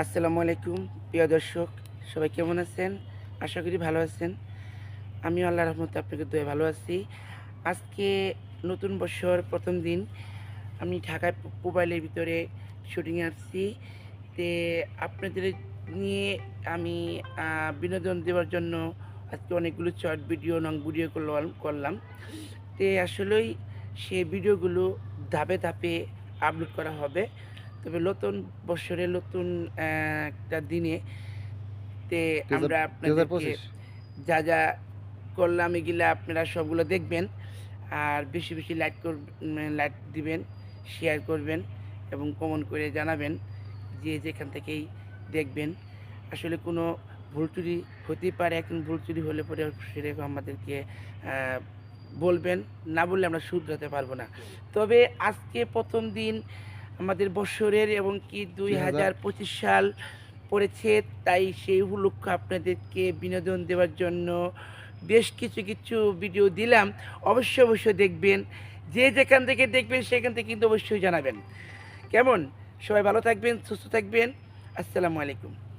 আসসালামু আলাইকুম, প্রিয় দর্শক, সবাই কেমন আছেন? আশা করি ভালো আছেন। আমি আল্লাহ রহমতে আপনাকে দয়ে ভালো আছি। আজকে নতুন বছর, প্রথম দিন। আমি ঢাকায় মোবাইলের ভিতরে শুটিংয়ে আসছি। তে আপনাদের নিয়ে আমি বিনোদন দেওয়ার জন্য আজকে অনেকগুলো শর্ট ভিডিও নং ভিডিও করলাম তে আসলেই সে ভিডিওগুলো ধাপে ধাপে আপলোড করা হবে। তবে নতুন বছরে নতুন একটা দিনে তে আমরা আপনাদেরকে যা যা করলাম এগুলা আপনারা সবগুলো দেখবেন। আর বেশি বেশি লাইক কর লাইক দিবেন শেয়ার করবেন এবং কমেন্ট করে জানাবেন যে যেখান থেকেই দেখবেন। আসলে কোনো ভুল ত্রুটি হতেই পারে এখন ভুল ত্রুটি হলে পরে সেরকম আমাদেরকে বলবেন। না বললে আমরা শুধরাতে পারব না। তবে আজকে প্রথম দিন আমাদের বছরের এবং কি দুই হাজার পঁচিশ সাল পড়েছে তাই সেই উপলক্ষ আপনাদেরকে বিনোদন দেওয়ার জন্য বেশ কিছু কিছু ভিডিও দিলাম। অবশ্য অবশ্যই দেখবেন। যে যেখান থেকে দেখবেন সেখান থেকে কিন্তু অবশ্যই জানাবেন। কেমন? সবাই ভালো থাকবেন সুস্থ থাকবেন। আসসালামু আলাইকুম।